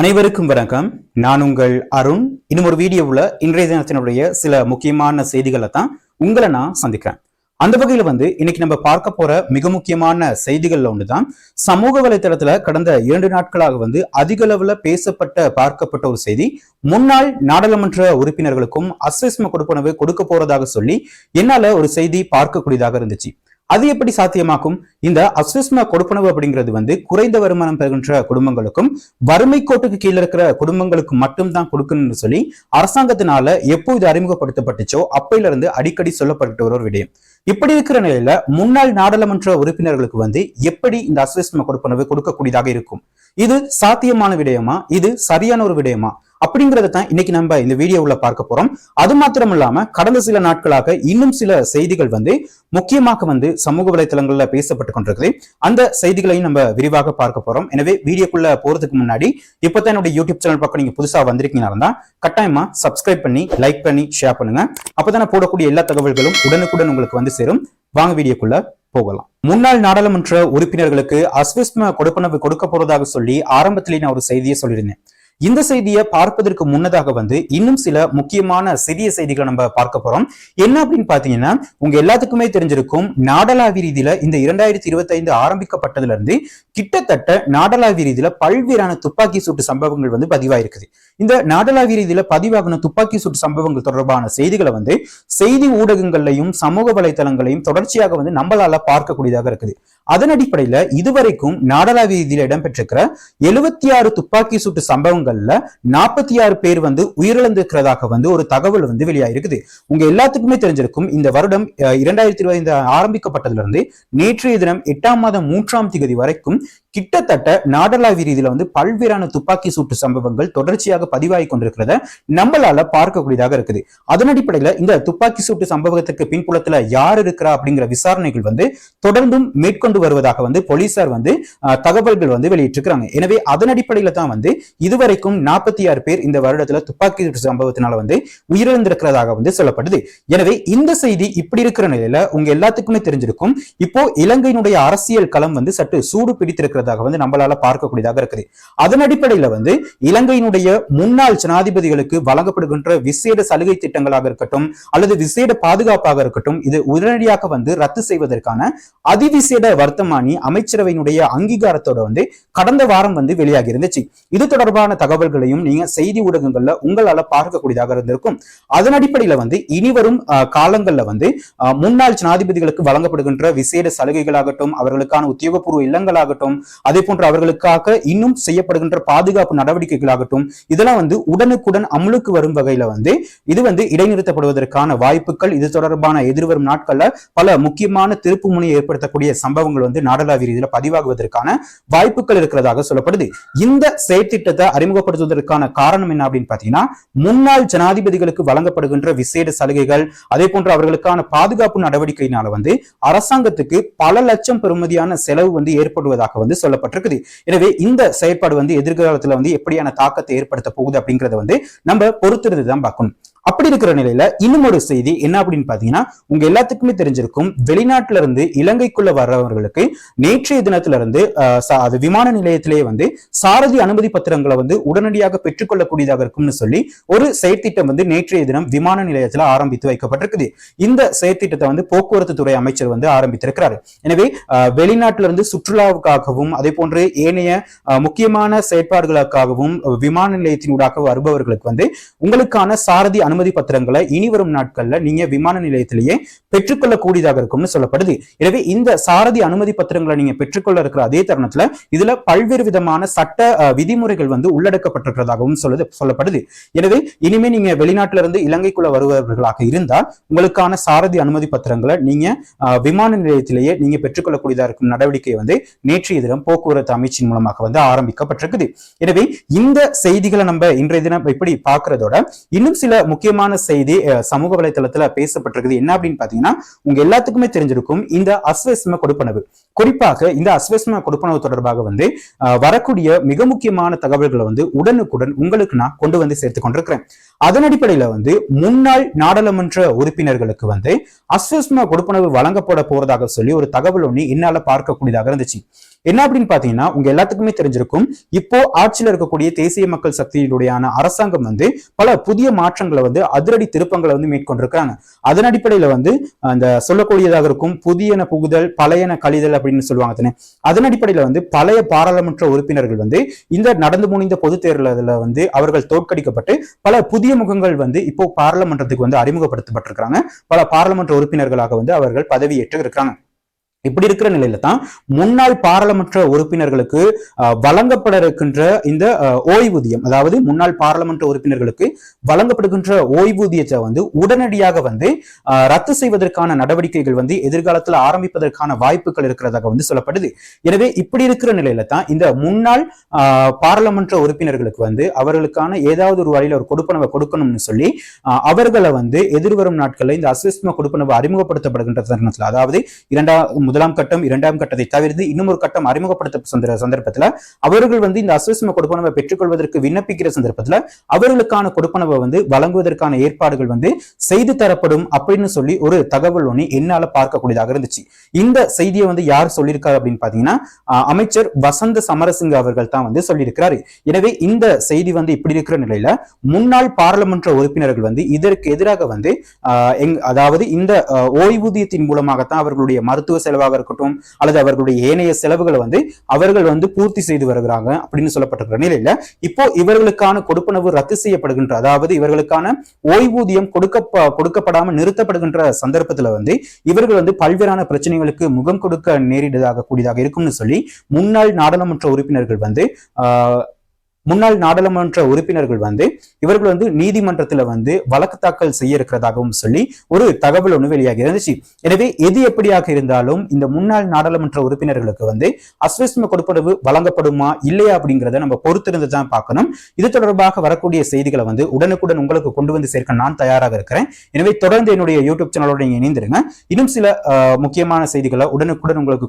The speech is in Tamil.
அனைவருக்கும் வணக்கம். நான் உங்கள் அருண். இன்னும் ஒரு வீடியோவில் இன்றைய தினத்தினுடைய சில முக்கியமான செய்திகளை தான் உங்களை நான் சந்திக்கிறேன். அந்த வகையில வந்து இன்னைக்கு நம்ம பார்க்க போற மிக முக்கியமான செய்திகள்ல ஒண்ணுதான். சமூக வலைதளத்துல கடந்த இரண்டு நாட்களாக வந்து அதிக அளவுல பேசப்பட்ட பார்க்கப்பட்ட ஒரு செய்தி. முன்னாள் நாடாளுமன்ற உறுப்பினர்களுக்கும் அஸ்வஸ்ம கொடுப்பனவு கொடுக்க போறதாக சொல்லி என்னால ஒரு செய்தி பார்க்கக்கூடியதாக இருந்துச்சு. அது எப்படி சாத்தியமாக்கும்? இந்த அஸ்விஸ்ம கொடுப்பனவு அப்படிங்கிறது வந்து குறைந்த வருமானம் பெறுகின்ற குடும்பங்களுக்கும் வறுமை கோட்டுக்கு கீழே இருக்கிற குடும்பங்களுக்கு மட்டும்தான் கொடுக்கணும்னு சொல்லி அரசாங்கத்தினால எப்போ இது அறிமுகப்படுத்தப்பட்டுச்சோ அப்பையில இருந்து அடிக்கடி சொல்லப்பட்டு வர ஒரு விடயம். இப்படி இருக்கிற நிலையில முன்னாள் நாடாளுமன்ற உறுப்பினர்களுக்கு வந்து எப்படி இந்த அஸ்விஸ்ம கொடுப்பனவு கொடுக்கக்கூடியதாக இருக்கும்? இது சாத்தியமான விடயமா? இது சரியான ஒரு விடயமா? அப்படிங்கறத தான் இன்னைக்கு நம்ம இந்த வீடியோவுல பார்க்க போறோம். அது மாத்திரம் இல்லாம கடந்த சில நாட்களாக இன்னும் சில செய்திகள் வந்து முக்கியமாக வந்து சமூக வலைத்தளங்கள்ல பேசப்பட்டு கொண்டிருக்குது. அந்த செய்திகளையும் நம்ம விரிவாக பார்க்க போறோம். எனவே வீடியோக்குள்ள போறதுக்கு முன்னாடி இப்பதான் என்னுடைய யூடியூப் சேனல் பக்கம் நீங்க புதுசா வந்திருக்கீங்கன்னா கட்டாயமா சப்ஸ்கிரைப் பண்ணி லைக் பண்ணி ஷேர் பண்ணுங்க. அப்பதான் போடக்கூடிய எல்லா தகவல்களும் உடனுக்குடன் உங்களுக்கு வந்து சேரும். வாங்க வீடியோக்குள்ள போகலாம். முன்னாள் நாடாளுமன்ற உறுப்பினர்களுக்கு அஸ்விஸ்ம கொடுப்பனவு கொடுக்க போறதாக சொல்லி ஆரம்பத்திலேயே நான் ஒரு செய்தியை சொல்லியிருந்தேன். இந்த செய்தியை பார்ப்பதற்கு முன்னதாக வந்து இன்னும் சில முக்கியமான சிறிய செய்திகளை நம்ம பார்க்க போறோம். என்ன அப்படின்னு பாத்தீங்கன்னா உங்க எல்லாத்துக்குமே தெரிஞ்சிருக்கும் நாடளாவிய ரீதியில இந்த இரண்டாயிரத்தி இருபத்தி ஐந்து ஆரம்பிக்கப்பட்டதுல இருந்து கிட்டத்தட்ட நாடளாவி ரீதியில பல்வேறான துப்பாக்கி சூட்டு சம்பவங்கள் வந்து பதிவாயிருக்குது. இந்த நாடளாவி ரீதியில பதிவாகின துப்பாக்கி சூட்டு சம்பவங்கள் தொடர்பான செய்திகளை வந்து செய்தி ஊடகங்கள்லையும் சமூக வலைதளங்களையும் தொடர்ச்சியாக வந்து நம்மளால பார்க்கக்கூடியதாக இருக்குது. அதன் அடிப்படையில இதுவரைக்கும் நாடளாவிய ரீதியில இடம்பெற்றிருக்கிற எழுபத்தி ஆறு துப்பாக்கி சூட்டு சம்பவங்கள்ல நாற்பத்தி ஆறு பேர் வந்து உயிரிழந்திருக்கிறதாக வந்து ஒரு தகவல் வந்து வெளியாயிருக்குது. உங்க எல்லாத்துக்குமே தெரிஞ்சிருக்கும் இந்த வருடம் இரண்டாயிரத்தி இருபத்தி ஆரம்பிக்கப்பட்டதுல இருந்து நேற்றைய தினம் எட்டாம் மாதம் மூன்றாம் திகதி வரைக்கும் கிட்டத்தட்ட நாடளாவிய ரீதியில வந்து பல்வேறான துப்பாக்கி சூட்டு சம்பவங்கள் தொடர்ச்சியாக பதிவாகி கொண்டிருக்கிறத நம்மளால பார்க்கக்கூடியதாக இருக்குது. அதன் அடிப்படையில இந்த துப்பாக்கி சூட்டு சம்பவத்துக்கு பின்புலத்துல யார் இருக்கிறா அப்படிங்கிற விசாரணைகள் வந்து தொடர்ந்தும் மேற்கொண்டு கொண்டு வருவதாக வந்து போலீசார் வந்து தகவல்கள் வந்து வெளியிட்டிருக்கிறாங்க. எனவே அதன் அடிப்படையில தான் வந்து இதுவரைக்கும் நாற்பத்தி ஆறு பேர் இந்த வருடத்துல துப்பாக்கி சூட்டு சம்பவத்தினால வந்து உயிரிழந்திருக்கிறதாக வந்து சொல்லப்படுது. எனவே இந்த செய்தி இப்படி இருக்கிற நிலையில உங்க எல்லாத்துக்குமே தெரிஞ்சிருக்கும். இப்போ இலங்கையினுடைய அரசியல் களம் வந்து சற்று சூடு பிடித்திருக்கிறதாக வந்து நம்மளால பார்க்கக்கூடியதாக இருக்குது. அதன் அடிப்படையில வந்து இலங்கையினுடைய முன்னாள் ஜனாதிபதிகளுக்கு வழங்கப்படுகின்ற விசேட சலுகை திட்டங்களாக இருக்கட்டும் அல்லது விசேட பாதுகாப்பாக இருக்கட்டும் இது உடனடியாக வந்து ரத்து செய்வதற்கான அதிவிசேட வர்த்தமானி அமைச்சரவையினுடைய அங்கீகாரத்தோட வந்து கடந்த வாரம் வந்து வெளியாகி இருந்துச்சு. இது தொடர்பான தகவல்களையும் நீங்க செய்தி ஊடகங்கள்ல உங்களால பார்க்கக்கூடியதாக இருந்திருக்கும். அதன் அடிப்படையில வந்து இனிவரும் காலங்கள்ல வந்து முன்னாள் ஜனாதிபதிகளுக்கு வழங்கப்படுகின்ற விசேட சலுகைகளாகட்டும் அவர்களுக்கான உத்தியோகபூர்வ இல்லங்களாகட்டும் அதே போன்று அவர்களுக்காக இன்னும் செய்யப்படுகின்ற பாதுகாப்பு நடவடிக்கைகளாகட்டும் இதெல்லாம் வந்து உடனுக்குடன் அமலுக்கு வரும் வகையில வந்து இது வந்து இடைநிறுத்தப்படுவதற்கான வாய்ப்புகள் இது தொடர்பான எதிர்வரும் நாட்கள்ல பல முக்கியமான திருப்பு முனை ஏற்படுத்தக்கூடிய சம்பவங்கள் வந்து நாடளாவிய ரீதியில பதிவாகுவதற்கான வாய்ப்புகள் இருக்கிறதாக சொல்லப்படுது. இந்த செயற்திட்டத்தை அறிமுகப்படுத்துவதற்கான காரணம் என்ன அப்படின்னு பாத்தீங்கன்னா முன்னாள் ஜனாதிபதிகளுக்கு வழங்கப்படுகின்ற விசேட சலுகைகள் அதே போன்ற அவர்களுக்கான பாதுகாப்பு நடவடிக்கையினால வந்து அரசாங்கத்துக்கு பல லட்சம் பெறுமதியான செலவு வந்து ஏற்படுவதாக வந்து சொல்லப்பட்டிருக்குது. எனவே இந்த செயற்பாடு வந்து எதிர்காலத்துல வந்து எப்படியான தாக்கத்தை ஏற்படுத்த போகுது அப்படிங்கறத வந்து நம்ம பொறுத்திருந்து தான் பார்க்கணும். அப்படி இருக்கிற நிலையில இன்னும் ஒரு செய்தி என்ன அப்படின்னு பாத்தீங்கன்னா உங்க எல்லாத்துக்குமே தெரிஞ்சிருக்கும் வெளிநாட்டுல இருந்து இலங்கைக்குள்ள வர்றவர்களுக்கு நேற்றைய தினத்துல இருந்து அது விமான நிலையத்திலேயே வந்து சாரதி அனுமதி பத்திரங்களை வந்து உடனடியாக பெற்றுக்கொள்ளக்கூடியதாக இருக்கும்னு சொல்லி ஒரு செயற்திட்டம் வந்து நேற்றைய தினம் விமான நிலையத்துல ஆரம்பித்து வைக்கப்பட்டிருக்குது. இந்த செயற்திட்டத்தை வந்து போக்குவரத்து துறை அமைச்சர் வந்து ஆரம்பித்திருக்கிறாரு. எனவே வெளிநாட்டுல இருந்து சுற்றுலாவுக்காகவும் அதே போன்று ஏனைய முக்கியமான செயற்பாடுகளுக்காகவும் விமான நிலையத்தினூடாக வருபவர்களுக்கு வந்து உங்களுக்கான சாரதி அனுமதி அனுமதி பத்திரங்களை இனி வரும் நாட்கள்ல நீங்க விமான நிலையத்திலேயே பெற்றுக்கொள்ளக்கூடியதாக இருக்கும்னு சொல்லப்படுது. எனவே இந்த சாரதி அனுமதி பத்திரங்களை நீங்க பெற்றுக்கொள்ள இருக்கிற அதே தருணத்துல இதுல பல்வேறு விதமான சட்ட விதிமுறைகள் வந்து உள்ளடக்கப்பட்டிருக்கிறதாகவும் சொல்லுது சொல்லப்படுது. எனவே இனிமே நீங்க வெளிநாட்டில இருந்து இலங்கைக்குள்ள வருபவர்களாக இருந்தால் உங்களுக்கான சாரதி அனுமதி பத்திரங்களை நீங்க விமான நிலையத்திலேயே நீங்க பெற்றுக்கொள்ளக்கூடியதா இருக்கும் நடவடிக்கை வந்து நேற்றைய தினம் போக்குவரத்து அமைச்சின் மூலமாக வந்து ஆரம்பிக்கப்பட்டிருக்குது. எனவே இந்த செய்திகளை நம்ம இன்றைய தினம் இப்படி பார்க்கறதோட இன்னும் சில முக்கிய முக்கியமான செய்தி சமூக வலைதளத்துல பேசப்பட்டிருக்குது. என்ன அப்படின்னு பாத்தீங்கன்னா உங்க எல்லாத்துக்குமே தெரிஞ்சிருக்கும் இந்த அஸ்வசிம கொடுப்பனவு. குறிப்பாக இந்த அஸ்வஸ்ம கொடுப்பனவு தொடர்பாக வந்து வரக்கூடிய மிக முக்கியமான தகவல்களை வந்து உடனுக்குடன் உங்களுக்கு நான் கொண்டு வந்து சேர்த்து கொண்டிருக்கிறேன். அதன் அடிப்படையில வந்து முன்னாள் நாடாளுமன்ற உறுப்பினர்களுக்கு வந்து அஸ்வஸ்ம கொடுப்பனவு வழங்கப்பட போறதாக சொல்லி ஒரு தகவல் ஒண்ணு என்னால பார்க்கக்கூடியதாக இருந்துச்சு. என்ன அப்படின்னு பாத்தீங்கன்னா உங்க எல்லாத்துக்குமே தெரிஞ்சிருக்கும் இப்போ ஆட்சியில் இருக்கக்கூடிய தேசிய மக்கள் சக்தியினுடையான அரசாங்கம் வந்து பல புதிய மாற்றங்களை வந்து அதிரடி திருப்பங்களை வந்து மேற்கொண்டிருக்கிறாங்க. அதன் அடிப்படையில வந்து அந்த சொல்லக்கூடியதாக இருக்கும் புதியன புகுதல் பழையன கழிதல் அப்படின்னு சொல்லுவாங்க தானே? அதன் அடிப்படையில வந்து பழைய பாராளுமன்ற உறுப்பினர்கள் வந்து இந்த நடந்து முடிந்த பொது தேர்தலில் வந்து அவர்கள் தோற்கடிக்கப்பட்டு பல புதிய முகங்கள் வந்து இப்போ பாராளுமன்றத்துக்கு வந்து அறிமுகப்படுத்தப்பட்டிருக்கிறாங்க. பல பாராளுமன்ற உறுப்பினர்களாக வந்து அவர்கள் பதவியேற்று இருக்கிறாங்க. இப்படி இருக்கிற நிலையில தான் முன்னாள் பாராளுமன்ற உறுப்பினர்களுக்கு வழங்கப்பட இருக்கின்ற இந்த ஓய்வூதியம் அதாவது முன்னாள் பாராளுமன்ற உறுப்பினர்களுக்கு வழங்கப்படுகின்ற ஓய்வூதியத்தை வந்து உடனடியாக வந்து ரத்து செய்வதற்கான நடவடிக்கைகள் வந்து எதிர்காலத்தில் ஆரம்பிப்பதற்கான வாய்ப்புகள் இருக்கிறதாக வந்து சொல்லப்படுது. எனவே இப்படி இருக்கிற நிலையில தான் இந்த முன்னாள் பாராளுமன்ற உறுப்பினர்களுக்கு வந்து அவர்களுக்கான ஏதாவது ஒரு வழியில் ஒரு கொடுப்பனவை கொடுக்கணும்னு சொல்லி அவர்களை வந்து எதிர்வரும் நாட்களில் இந்த அசிஸ்ம கொடுப்பனவு அறிமுகப்படுத்தப்படுகின்ற தருணத்தில் அதாவது இரண்டாம் முதலாம் கட்டம் இரண்டாம் கட்டத்தை தவிர்த்து இன்னும் ஒரு கட்டம் அறிமுகப்படுத்த சந்தர- சந்தர்ப்பத்துல அவர்கள் வந்து இந்த அசுவசம கொடுப்பனவை பெற்றுக்கொள்வதற்கு விண்ணப்பிக்கிற சந்தர்ப்பத்துல அவர்களுக்கான கொடுப்பனவை வந்து வழங்குவதற்கான ஏற்பாடுகள் வந்து செய்து தரப்படும் அப்படின்னு சொல்லி ஒரு தகவல் ஒன்று என்னால பார்க்கக்கூடியதாக இருந்துச்சு. இந்த செய்தியை வந்து யார் சொல்லியிருக்காரு அப்படின்னு பாத்தீங்கன்னா அமைச்சர் வசந்த சமரசிங்க அவர்கள் தான் வந்து சொல்லியிருக்கிறாரு. எனவே இந்த செய்தி வந்து இப்படி இருக்கிற நிலையில முன்னாள் பாராளுமன்ற உறுப்பினர்கள் வந்து இதற்கு எதிராக வந்து அதாவது இந்த ஓய்வூதியத்தின் மூலமாகத்தான் அவர்களுடைய மருத்துவ செலவாக இருக்கட்டும் அல்லது அவர்களுடைய ஏனைய செலவுகளை வந்து அவர்கள் வந்து பூர்த்தி செய்து வருகிறாங்க அப்படின்னு சொல்லப்பட்டிருக்கிற நிலையில இப்போ இவர்களுக்கான கொடுப்பனவு ரத்து செய்யப்படுகின்ற அதாவது இவர்களுக்கான ஓய்வூதியம் கொடுக்க கொடுக்கப்படாமல் நிறுத்தப்படுகின்ற சந்தர்ப்பத்துல வந்து இவர்கள் வந்து பல்வேறான பிரச்சனைகளுக்கு முகம் கொடுக்க நேரிடதாக கூடியதாக இருக்கும்னு சொல்லி முன்னாள் நாடாளுமன்ற உறுப்பினர்கள் வந்து ஆஹ், முன்னாள் நாடாளுமன்ற உறுப்பினர்கள் வந்து இவர்கள் வந்து நீதிமன்றத்துல வந்து வழக்கு தாக்கல் செய்ய இருக்கிறதாகவும் சொல்லி ஒரு தகவல் ஒன்று வெளியாகி இருந்துச்சு. எனவே எது எப்படியாக இருந்தாலும் இந்த முன்னாள் நாடாளுமன்ற உறுப்பினர்களுக்கு வந்து அஸ்வஸ்ம கொடுப்பனவு வழங்கப்படுமா இல்லையா அப்படிங்கிறத நம்ம பொறுத்திருந்து தான் பார்க்கணும். இது தொடர்பாக வரக்கூடிய செய்திகளை வந்து உடனுக்குடன் உங்களுக்கு கொண்டு வந்து சேர்க்க நான் தயாராக இருக்கிறேன். எனவே தொடர்ந்து என்னுடைய யூடியூப் சேனலோட நீங்க இணைந்திருங்க. இன்னும் சில முக்கியமான செய்திகளை உடனுக்குடன் உங்களுக்கு